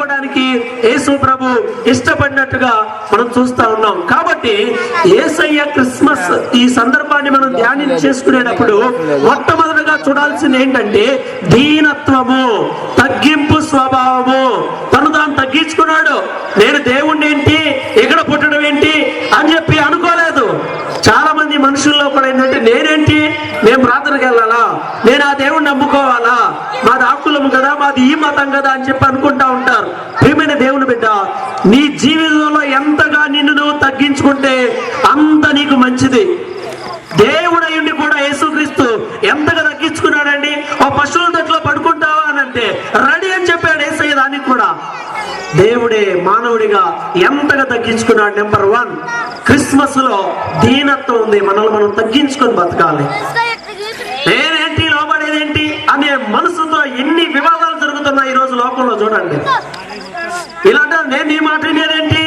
పాల్గొనడానికి యేసు ప్రభు ఇష్టపడినట్టుగా మనం చూస్తా ఉన్నాం. కాబట్టి ఏసయ్య క్రిస్మస్ ఈ సందర్భాన్ని మనం ధ్యానం చేసుకునేటప్పుడు మొట్టమొదటిగా చూడాల్సింది ఏంటంటే దీనత్వము తగ్గింపు స్వభావము. తను తాను తగ్గించుకున్నాడు. నేను దేవుణ్ణి ఏంటి? ఇక్కడ పుట్టడం ఏంటి? అని చెప్పి మనుషుల్లో కూడా నేనేంటి? మేము ప్రార్థనకి వెళ్ళాలా? నేను ఆ దేవుణ్ణి నమ్ముకోవాలా? మాది ఆకులం కదా మాది ఈ మతం కదా అని చెప్పి అనుకుంటా ఉంటారు. ప్రియమైన దేవుని బిడ్డ నీ జీవితంలో ఎంతగా నిన్ను నువ్వు తగ్గించుకుంటే అంత నీకు మంచిది. దేవుడయుండి కూడా యేసుక్రీస్తు ఎంతగా తగ్గించుకున్నాడండి? ఓ పశువుల దట్లో పడుకుంటావా అని అంటే రెడీ అని చెప్పాడు ఏసయ్య దానికి కూడా దేవుడే మానవుడిగా ఎంతగా తగ్గించుకున్నాడు? నెంబర్ వన్ క్రిస్మస్లో దీనత్వం ఉంది. మనల్ని మనం తగ్గించుకొని బతకాలి. నేనేంటి లోబడేదేంటి అనే మనసుతో ఎన్ని వివాదాలు జరుగుతున్నాయి ఈ రోజు లోకంలో చూడండి. ఇలాంటి నేను నీ మాట వినేదేంటి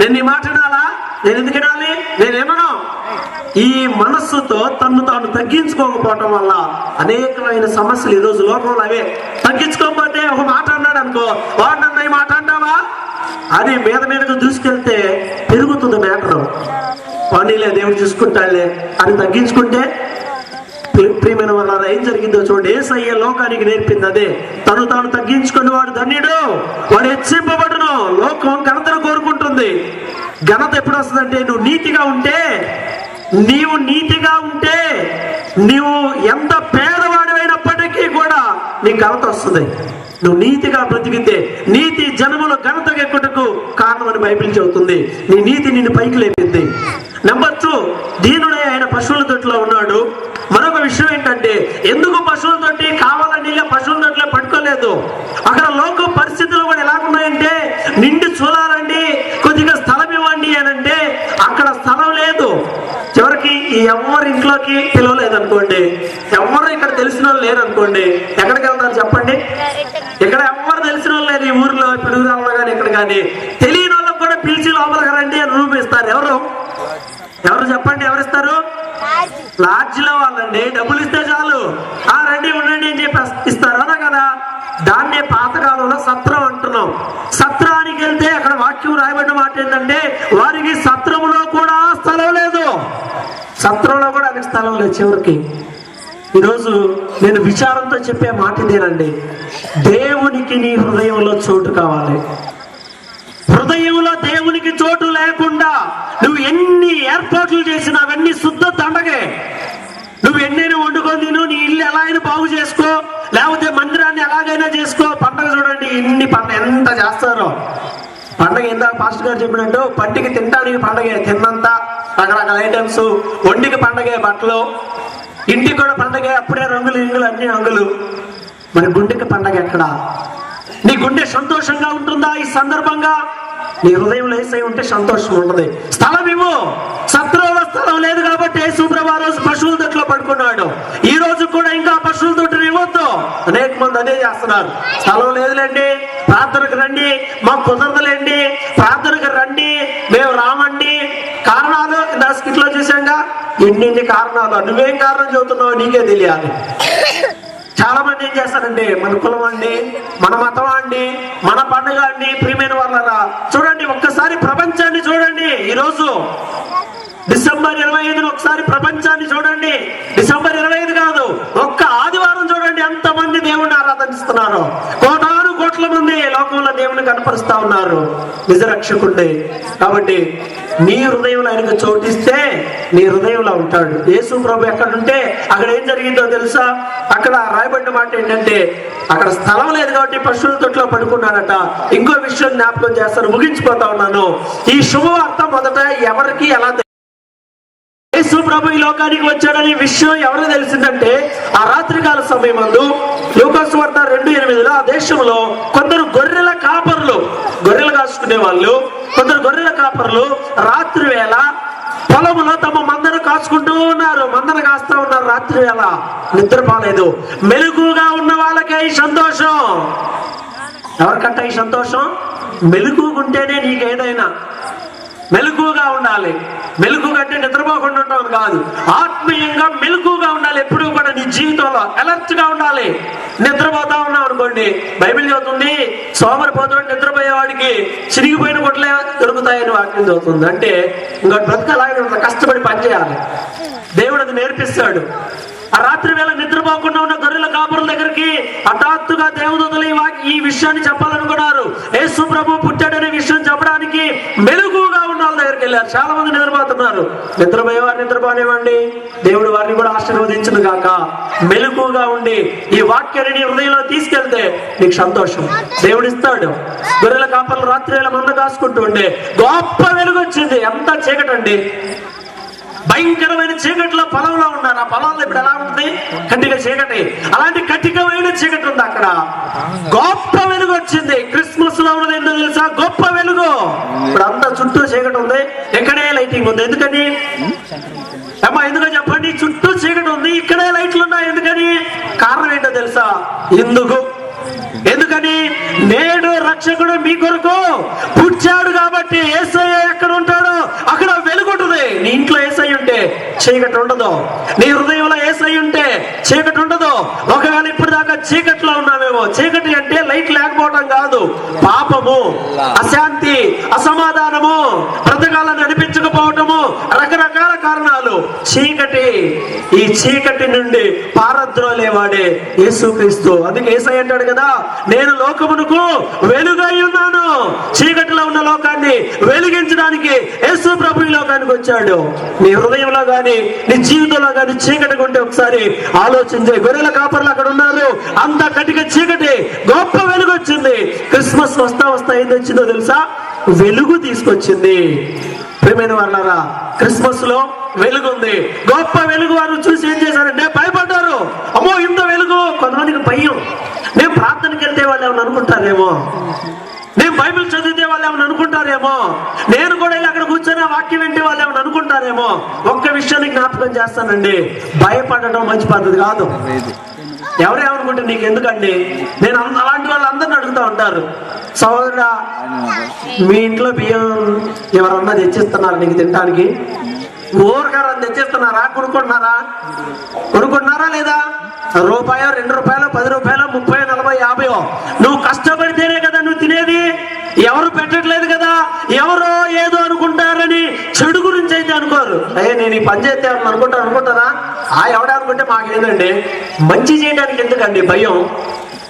నేను నీ మాట వినాలా? నేను ఎందుకు వినాలి? నేను వినను ఈ మనస్సుతో తను తాను తగ్గించుకోకపోవటం వల్ల అనేకమైన సమస్యలు ఈ రోజు లోకంలో అవే. తగ్గించుకోకపోతే ఒక మాట అన్నాడు అనుకో వాడు నన్ను ఈ మాట అంటావా? అది మీద మీదకు దూసుకెళ్తే పెరుగుతుంది మేటరు పనిలే దేవుడు చూసుకుంటాడులే. అని తగ్గించుకుంటే ప్రియమైన వాళ్ళ ఏం జరిగిందో చూడండి. ఏసయ్య లోకానికి నేర్పింది అదే. తను తాను తగ్గించుకుని వాడు ధన్యుడు. వాడు హెచ్చింపబడును. లోకం ఘనతను కోరుకుంటుంది. ఘనత ఎప్పుడు వస్తుందంటే నువ్వు నీతిగా ఉంటే నీవు నీతిగా ఉంటే నీవు ఎంత పేదవాడివైనప్పటికీ కూడా నీకు ఘనత వస్తుంది. నువ్వు నీతిగా బ్రతికితే నీతి జనములు ఘనత ఎక్కుటకు కారణమని బైబిల్ చెబుతుంది. నీ నీతి నిన్ను పైకి లేపింది. నెంబర్ టూ దీనుడే ఆయన పశువుల తొట్టిలో ఉన్నాడు. మరొక విషయం ఏంటంటే ఎందుకు పశువుల తొట్టి కావాలని పశువుల తొట్టిలో పట్టుకోలేదు? అక్కడ లోక పరిస్థితులు కూడా ఎలా ఉన్నాయంటే నిండి చూడాలండి కొద్దిగా స్థలం ఇవ్వండి అని అంటే అక్కడ స్థలం లేదు. చివరికి ఈ ఎవరి ఇంట్లోకి పిలవలేదు అనుకోండి ఎవరు ఇక్కడ తెలిసిన వాళ్ళు లేరు అనుకోండి ఎక్కడికి వెళ్తారు చెప్పండి? ఇక్కడ ఎవరు తెలిసిన వాళ్ళు లేరు ఈ ఊర్లో పిడుగురాల్లో కానీ ఇక్కడ కానీ. తెలియని వాళ్ళకి కూడా పిలిచి లోపలికి రండి అని రూపిస్తారు ఎవరు? ఎవరు చెప్పండి? ఎవరిస్తారు లాడ్జ్లో వాళ్ళండి. డబ్బులు ఇస్తే చాలు. ఆ రండి ఉండండి అని చెప్పి ఇస్తారు. అవునా కదా? దాన్నే పాతకాలంలో సత్రం అంటున్నాం. సత్రానికి వెళ్తే అక్కడ వాక్యం రాయబడిన మాట ఏంటంటే వారికి సత్ సత్రంలో కూడా ఆయనకి స్థలం లేదు చివరికి. ఈరోజు నేను విచారంతో చెప్పే మాట ఇదేనండి. దేవునికి నీ హృదయంలో చోటు కావాలి. హృదయంలో దేవునికి చోటు లేకుండా నువ్వు ఎన్ని ఏర్పాట్లు చేసినా అవన్నీ శుద్ధ దండగే నువ్వు ఎన్నైనా వండుకొని తిను నీ ఇల్లు ఎలా అయినా బాగు చేసుకో లేకపోతే మందిరాన్ని ఎలాగైనా చేసుకో. పండగ చూడండి ఇన్ని పంట ఎంత చేస్తారో. పండగ ఎంత పాస్టర్ గారు చెప్పినట్టు పట్టికి తినడానికి పండగే తిన్నంత రకరకాల ఐటమ్స్ వండికి పండగే బట్టలు ఇంటికి కూడా పండగే అప్పుడే రంగులు ఇంగులు అన్ని రంగులు. మరి గుండెకి పండగ ఎక్కడా? నీ గుండె సంతోషంగా ఉంటుందా ఈ సందర్భంగా? నీ హృదయం లేసై ఉంటే సంతోషం ఉంటుంది స్థలం ఏమో సత్రంలో స్థలం లేదు కాబట్టి యేసుప్రభు రోజు పశువుల దొట్లో పడుకున్నాడు. ఈ రోజు కూడా ఇంకా పశువుల తొట్టుని ఇవ్వద్దు. అనేక మంది అదే చేస్తున్నారు. స్థలం లేదులేండి. ప్రార్థనకు రండి. మాకు కుదరదులేండి. ప్రార్థనకు రండి. మేము రామండి. కారణాలు ఇందా skit చూసాంగా ఎన్ని కారణాలు? నువ్వేం కారణం చెబుతున్నావు నీకే తెలియాలి. చాలా మంది ఏం చేస్తారంటే మన కులం అండి మన మతం అండి మన పండుగ అండి ప్రియమైన వాళ్ళరా చూడండి ఒక్కసారి ప్రపంచాన్ని చూడండి. ఈ రోజు డిసెంబర్ ఇరవై ఐదున ఒకసారి ప్రపంచాన్ని చూడండి డిసెంబర్ ఇరవై ఐదు కాదు ఒక్క ఆదివారం చూడండి ఎంత మంది దేవుణ్ణి ఆరాధిస్తున్నారు కోటాను కోట్ల మంది లోకంలో దేవుని కనపరుస్తా ఉన్నారు నిజ కాబట్టి నీ హృదయంలో ఆయనకు చోటిస్తే నీ హృదయంలో ఉంటాడు. యేసు ప్రభు ఎక్కడుంటే అక్కడ ఏం జరిగిందో తెలుసా? అక్కడ రాయబడిన మాట ఏంటంటే అక్కడ స్థలం లేదు కాబట్టి పశువుల తొట్లో పడుకున్నాడట. ఇంకో విషయం జ్ఞాపకం చేస్తారు ముగించిపోతా ఉన్నాను. ఈ శుభవార్త మొదట ఎవరికి ఎలా యేసు ప్రభు ఈ లోకానికి వచ్చాడనే విషయం ఎవరికి తెలిసిందంటే ఆ రాత్రికాల సమయం అందు లూకాసు వార్త రెండు ఎనిమిదిలో ఆ దేశంలో కొందరు గొర్రెల కాపర్లు గొర్రెలు కాసుకునే వాళ్ళు కొందరు గొర్రెల కాపర్లు రాత్రి వేళ పొలములో తమ మందను కాచుకుంటూ ఉన్నారు. మందను కాస్తా ఉన్నారు రాత్రి వేళ. నిద్రపోలేదు మెలుగుగా ఉన్న వాళ్ళకే ఈ సంతోషం. ఎవరికంటే ఈ సంతోషం? మెలుగుంటేనే నీకేదైనా. మెలకుగా ఉండాలి. మెలకు అంటే నిద్రపోకుండా ఉండటం కాదు. ఆత్మీయంగా మెలకుగా ఉండాలి. ఎప్పుడూ కూడా నీ జీవితంలో అలర్ట్గా ఉండాలి. నిద్రపోతా ఉన్నావు అనుకోండి బైబిల్ చదువుతుంది సోమరిపోతూ నిద్రపోయేవాడికి చిరిగిపోయిన గుట్లే దొరుకుతాయని వాక్యం చదువుతుంది. అంటే ఇంకా బ్రతకలాగే కష్టపడి పనిచేయాలి దేవుడు అది నేర్పిస్తాడు. ఆ రాత్రి వేళ నిద్రపోకుండా ఉన్న గొర్రెల కాపురుల దగ్గరికి హఠాత్తుగా దేవదూతలు ఈ వాక్- ఈ విషయాన్ని చెప్పాలి యేసు ప్రభు పుట్టాడనే విషయం చెప్పడానికి మెలుగుగా ఉన్న వాళ్ళ దగ్గరికి వెళ్ళారు చాలా మంది నిద్రపోతున్నారు. నిద్రపోయేవారు నిద్రపోనివ్వండి. దేవుడు వారిని కూడా ఆశీర్వదించను గాక. మెలుగుగా ఉండి ఈ వాక్యాన్ని హృదయంలో తీసుకెళ్తే నీకు సంతోషం. దేవుడు ఇస్తాడు. గొర్రెల కాపలు రాత్రి వేళ మంద కాసుకుంటూ ఉండే. గొప్ప వెలుగు వచ్చింది ఎంత చీకటండి. భయంకరమైన చీకటిలో పొలంలో ఉన్నారు. ఆ పొలంలో ఇప్పుడు ఎలా ఉంటుంది కట్టిక చీకటి. అలాంటి కటికమైన చీకటి ఉంది అక్కడ. గొప్ప వెలుగు వచ్చింది. క్రిస్మస్లో ఉన్నది ఏంటో తెలుసా? గొప్ప వెలుగు. ఇప్పుడు అంతా చుట్టూ చీకటి ఉంది. ఎక్కడే లైటింగ్ ఉంది. ఎందుకని? అమ్మా ఎందుకో చెప్పండి. చుట్టూ చీకటి ఉంది. ఇక్కడే లైట్లు ఉన్నాయి. ఎందుకని? కారణం ఏంటో తెలుసా? ఎందుకు? ఎందుకని? నేడు రక్షకుడు మీ కొరకు పుట్టాడు కాబట్టి ఏసఐ ఎక్కడ ఉంటాడో అక్కడ వెలుగుంటుంది నీ ఇంట్లో ఏసై ఉంటే చీకటి ఉండదు. నీ హృదయంలో ఏసై ఉంటే చీకటి ఉండదు. ఒకవేళ ఇప్పుడు దాకా చీకట్లో ఉన్నామేమో చీకటి అంటే లైట్ లేకపోతే పాపము అశాంతి అసమాధానము బ్రతకాలను అనిపించకపోవటము రకరకాల కారణాలు. చీకటి ఈ చీకటి నుండి పారద్రోలేవాడే యేసుక్రీస్తు. అందుకే ఏసై అంటాడు కదా నేను లోకమునకు వెలుగై ఉన్నాను. చీకటిలో ఉన్న లోకాన్ని వెలిగించడానికి యేసు ప్రభు ఈ లోకానికి వచ్చాడు. నీ హృదయంలో గాని నీ జీవితంలో గాని చీకటి ఉంటే ఒకసారి ఆలోచించే గొర్రెల కాపర్లు అక్కడ ఉన్నారు. అంత కటిక చీకటి గొప్ప వెలుగు వచ్చింది క్రిస్మస్ వస్తా వస్తా ఏం వచ్చిందో తెలుసా? వెలుగు తీసుకొచ్చింది. ప్రియమైన వాళ్ళారా క్రిస్మస్లో వెలుగు ఉంది గొప్ప వెలుగు వారు చూసి ఏం చేశారంటే భయపడ్డారు అమ్మో ఇంత వెలుగు. కొంతమందికి భయం. నేను ప్రార్థనకి వెళ్తే వాళ్ళు ఏమని అనుకుంటారేమో? నేను బైబిల్ చదివితే వాళ్ళు ఏమని అనుకుంటారేమో? నేను కూడా ఇలా అక్కడ కూర్చొని వాక్యం వింటే వాళ్ళు ఏమని అనుకుంటారేమో? ఒక్క విషయాన్ని జ్ఞాపకం చేస్తానండి. భయపడటం మంచి పద్ధతి కాదు. ఎవరేమనుకుంటే నీకు ఎందుకండి నేను అంద- అలాంటి వాళ్ళు అందరిని అడుగుతా ఉంటారు. సహోదరుడా మీ ఇంట్లో బియ్యం ఎవరన్నా తెచ్చిస్తున్నారు నీకు తినడానికి ఊరగారని తెచ్చిస్తున్నారా? కొనుక్కుంటున్నారా? కొనుక్కుంటున్నారా లేదా? రూపాయో రెండు రూపాయలు పది రూపాయలు ముప్పై నలభై యాభై నువ్వు కష్టపడితేనే కదా నువ్వు తినేది. ఎవరు పెట్టట్లేదు కదా? ఎవరు అయితే అయ్యే నేను ఈ పని చేస్తాను అనుకుంటాను అనుకుంటారా? ఆ ఎవడనుకుంటే మాకేందండి మంచి చేయడానికి ఎందుకండి భయం?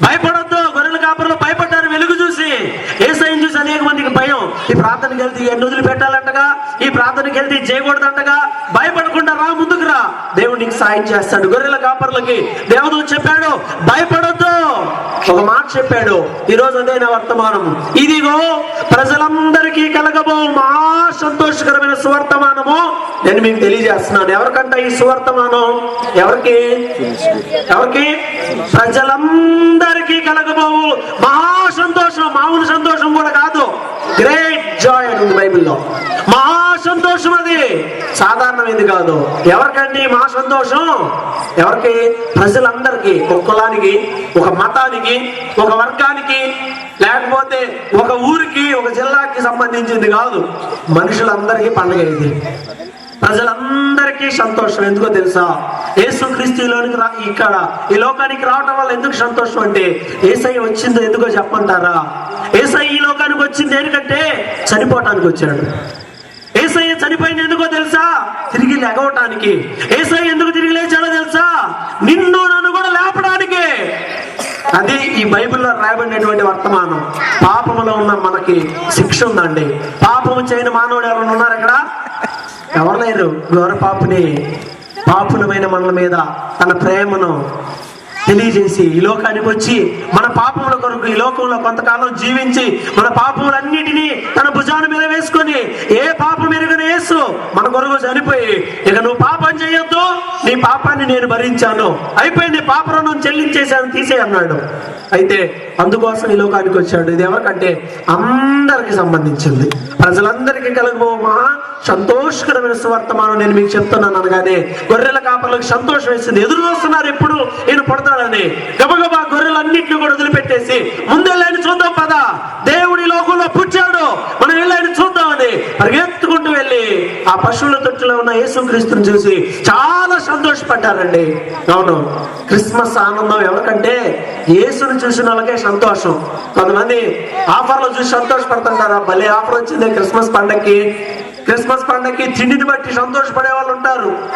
భయపడొద్దు. గొర్రెల కాపురలో భయపడ్డారు వెలుగు చూసి. ఏ సైన్ చూసి అనేక మందికి భయం ఈ ప్రార్థనకి వెళ్తే ఎన్ని వదిలి పెట్టాలంటగా? ఈ ప్రార్థనకి వెళ్తే చేయకూడదంటగా? భయపడకుండా రా ముందుకు రా. దేవుడు నీకు సాయం చేస్తాడు. గొర్రెల కాపర్లకి దేవుడు చెప్పాడు భయపడొద్దు. ఒక మాట చెప్పాడు. ఈ రోజు అదే నా వర్తమానం ఇదిగో ప్రజలందరికీ కలగబో మా సంతోషకరమైన సువర్తమానము. నేను మీకు తెలియజేస్తున్నాను. ఎవరికంట ఈ సువర్తమానం? ఎవరికి? ఎవరికి? ప్రజలందరికీ కలగ మహా సంతోషం మామూలు సంతోషం కూడా కాదు గ్రేట్ జాయ్ అని ఉంది బైబిల్లో మహా సంతోషం అది సాధారణమైంది కాదు. ఎవరికండి మా సంతోషం? ఎవరికి? ప్రజలందరికీ ఒక కులానికి ఒక మతానికి ఒక వర్గానికి లేకపోతే ఒక ఊరికి ఒక జిల్లాకి సంబంధించింది కాదు. మనుషులందరికీ పండుగ ఇది. ప్రజలందరికీ సంతోషం. ఎందుకో తెలుసా? యేసుక్రీస్తులోనికి రా ఇక్కడ ఈ లోకానికి రావటం వల్ల ఎందుకు సంతోషం అంటే ఏసై వచ్చిందో ఎందుకో చెప్పంటారా ఏసై ఈ లోకానికి వచ్చింది ఎందుకంటే చనిపోవటానికి వచ్చాడు. చనిపోయింది ఎందుకో తెలుసా? తిరిగి లెగవటానికి. ఏసై ఎందుకు తిరిగి లేచాడో తెలుసా? నిన్ను నన్ను కూడా లేపడానికి. అది ఈ బైబిల్లో రాయబడినటువంటి వర్తమానం. పాపములో ఉన్న మనకి శిక్ష ఉందండి. పాపము చేయని మానవుడు ఎవరైనా ఉన్నారు ఇక్కడ? ఎవరు లేరు? ఘోర పాపుని. పాపులమైన మనల మీద తన ప్రేమను తెలియజేసి ఈ లోకానికి వచ్చి మన పాపముల కొరకు ఈ లోకంలో కొంతకాలం జీవించి మన పాపములన్నిటినీ తన భుజాన మీద వేసుకొని ఏ పాపం ఎరుగని యేసు మన కొరకు చనిపోయి ఇక నువ్వు పాపం చేయొద్దు నీ పాపాన్ని నేను భరించాను. అయిపోయింది పాప రుణం చెల్లించేశాను తీసే అన్నాడు. అయితే అందుకోసం ఈ లోకానికి వచ్చాడు. ఇది ఎవరికంటే అందరికి సంబంధించింది. ప్రజలందరికీ కలగబో మహా సంతోషకరమైన సువర్తమానం నేను మీకు చెప్తున్నాను అనగానే గొర్రెల కాపర్లకు సంతోషం వేసింది. ఎదురు చూస్తున్నారు ఎప్పుడు? ఈయన పడతాడని గబగబా గొర్రెలన్నింటినీ కూడా వదిలిపెట్టేసి ముందెళ్ళని చూద్దాం పద. దేవుడి లోకంలో పుట్టాడు. మనం వెళ్ళని చూద్దామని పరిగెత్తుకుంటూ యేసుక్రీస్తుని చూసి చాలా సంతోషపడ్డారండి. అవును క్రిస్మస్ ఆనందం ఎవరికంటే యేసుని చూసిన వాళ్ళకే సంతోషం. కొంతమంది ఆఫర్లు చూసి సంతోషపడుతుంటారా భలే ఆఫర్ వచ్చింది క్రిస్మస్ పండక్కి. క్రిస్మస్ పండగకి తిండిని బట్టి సంతోషపడే వాళ్ళు ఉంటారు.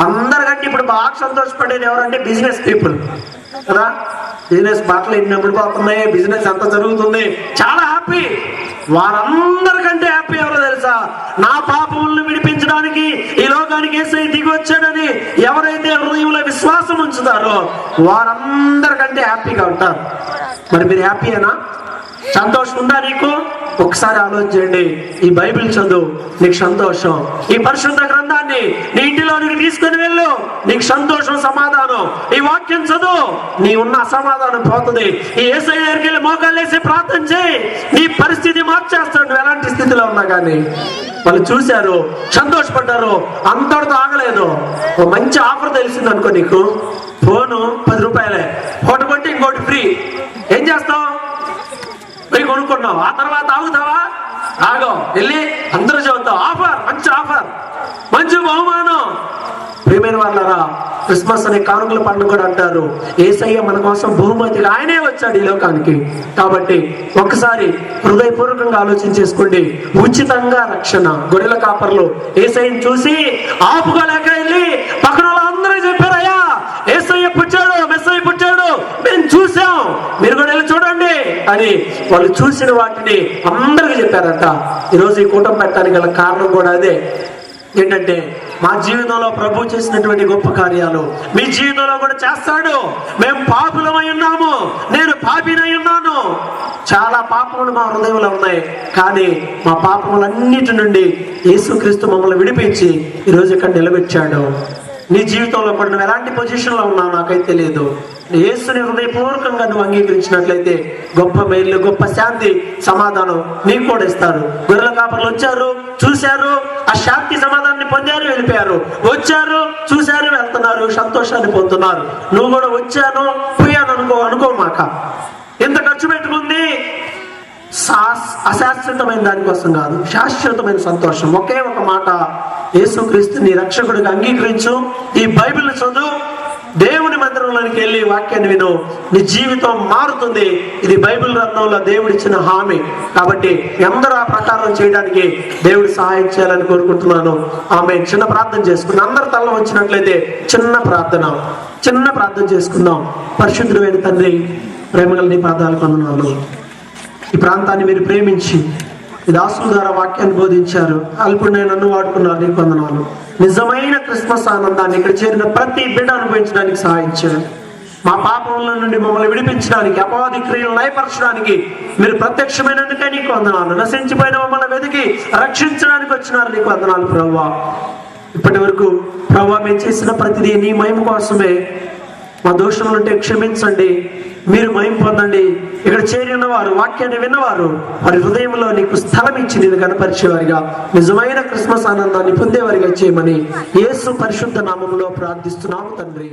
అందరికంటే ఇప్పుడు బాగా సంతోషపడేది ఎవరంటే బిజినెస్ పీపుల్. కదా? బిజినెస్ బాటలు ఎన్నప్పుడు పోతున్నాయి బిజినెస్ ఎంత జరుగుతుంది. చాలా హ్యాపీ. వారందరికంటే హ్యాపీ ఎవరో తెలుసా? నా పాపములను విడిపించడానికి ఈ లోకానికి ఏసై దిగి వచ్చాడని ఎవరైతే హృదయంలో విశ్వాసం ఉంచుతారో వారందరికంటే హ్యాపీగా ఉంటారు. మరి మీరు హ్యాపీయేనా? సంతోషం ఉందా నీకు? ఒకసారి ఆలోచించండి. ఈ బైబిల్ చదువు నీకు సంతోషం. ఈ పరిశుద్ధ గ్రంథాన్ని నీ ఇంటిలోనికి తీసుకుని వెళ్ళు. నీకు సంతోషం సమాధానం. ఈ వాక్యం చదువు. నీ ఉన్న అసమాధానం పోతుంది. ఈ ఏసై దగ్గరికి వెళ్ళి మోకాలు వేసి ప్రార్థన చేయి. నీ పరిస్థితి మార్చేస్తాడు. నువ్వు ఎలాంటి స్థితిలో ఉన్నా కానీ వాళ్ళు చూశారు. సంతోషపడ్డారు. అంతటితో ఆగలేదు. ఓ మంచి ఆఫర్ తెలిసింది అనుకో నీకు. ఫోను పది రూపాయలే. ఒకటి కొంటే ఇంకోటి ఫ్రీ. ఏం చేస్తావు? పోయి కొనుక్కున్నావు? ఆ తర్వాత ఆగుతావా? ఆగో. వెళ్ళి అందరూ చదువుతావు. ఆఫర్ మంచి ఆఫర్. మంచి బహుమానం. ప్రేమైన వాళ్ళరా క్రిస్మస్ అనే కానుకల పండుగ కూడా అంటారు. ఏసయ్య మన కోసం బహుమతిగా ఆయనే వచ్చాడు ఈ లోకానికి. కాబట్టి ఒకసారి హృదయపూర్వకంగా ఆలోచన చేసుకోండి. ఉచితంగా రక్షణ. గొర్రెల కాపర్లు ఏసయ్యని చూసి ఆపుకోలేక వెళ్ళి పక్కన వాళ్ళందరూ చెప్పారయ్యా ఏసయ్య పుట్టాడు మెస్సయ్య పుట్టాడు మేము చూసాం మీరు కూడా వెళ్ళి అని వాళ్ళు చూసిన వాటిని అందరికీ చెప్పారట. ఈరోజు ఈ కూటమి పెట్టడానికి గల కారణం కూడా అదే. ఏంటంటే మా జీవితంలో ప్రభు చేసినటువంటి గొప్ప కార్యాలు మీ జీవితంలో కూడా చేస్తాడు. మేము పాపులమై ఉన్నాము. నేను పాపినై ఉన్నాను. చాలా పాపములు మా హృదయంలో ఉన్నాయి. కానీ మా పాపములన్నిటి నుండి యేసుక్రీస్తు మమ్మల్ని విడిపించి ఈరోజు ఇక్కడ నిలబెట్టాడు. నీ జీవితంలో కూడా నువ్వు ఎలాంటి పొజిషన్లో ఉన్నావు నాకైతే తెలియదు. యేసుని హృదయపూర్వకంగా నువ్వు అంగీకరించినట్లయితే గొప్ప మేలు గొప్ప శాంతి సమాధానం నీకు కూడా ఇస్తారు. గొర్రెల కాపర్లు వచ్చారు చూశారు ఆ శాంతి సమాధానాన్ని పొందారు వెళ్ళిపోయారు. వచ్చారు చూశారు వెళ్తున్నారు సంతోషాన్ని పొందుతున్నారు. నువ్వు కూడా వచ్చాను పోయాను అనుకో అనుకో మాక. ఎంత ఖర్చు పెట్టుకుంది? అశాశ్వతమైన దానికోసం కాదు శాశ్వతమైన సంతోషం. ఒకే ఒక మాట యేసుక్రీస్తు నీ రక్షకుడిగా అంగీకరించు. ఈ బైబిల్ చదువు. దేవుని మందిరంలోనికి వెళ్ళి వాక్యాన్ని విను. నీ జీవితం మారుతుంది. ఇది బైబిల్ గ్రంథంలో దేవుడిచ్చిన హామీ. కాబట్టి అందరూ ఆ ప్రకారం చేయడానికి దేవుడు సహాయం చేయాలని కోరుకుంటున్నాను. ఆమె చిన్న ప్రార్థన చేసుకుని అందరు తల్ల వచ్చినట్లయితే చిన్న ప్రార్థన. చిన్న ప్రార్థన చేసుకుందాం. పరిశుద్ధుడైన తండ్రి ప్రేమగల నీ పాదాలు కొందనాలు ఈ ప్రాంతాన్ని మీరు ప్రేమించి దాసుల ద్వారా వాక్యాన్ని బోధించారు. అల్పుడిని నన్ను వాడుకున్నాను నీ వందనాలు. నిజమైన క్రిస్మస్ ఆనందాన్ని ఇక్కడ చేరిన ప్రతి బిడ్డ అనుభవించడానికి సహాయం మా పాపముల నుండి మమ్మల్ని విడిపించడానికి అపవాది క్రియలు లయపరచడానికి మీరు ప్రత్యక్షమైనందుకే నీకు వందనాలు. నశించిపోయిన మమ్మల్ని వెతికి రక్షించడానికి వచ్చినారు నీకు వందనాలు ప్రవ్వా. ఇప్పటి వరకు ప్రభావ మేము చేసిన ప్రతిదీ నీ మహిమ కోసమే. మా దోషములుంటే క్షమించండి. మీరు మయం పొందండి ఇక్కడ చేరినవారు వాక్యాన్ని విన్నవారు వారి హృదయంలో నీకు స్థలం ఇచ్చి నేను కనపరిచేవారిగా నిజమైన క్రిస్మస్ ఆనందాన్ని పొందేవారిగా చేయమని యేసు పరిశుద్ధ నామంలో ప్రార్థిస్తున్నాము తండ్రి.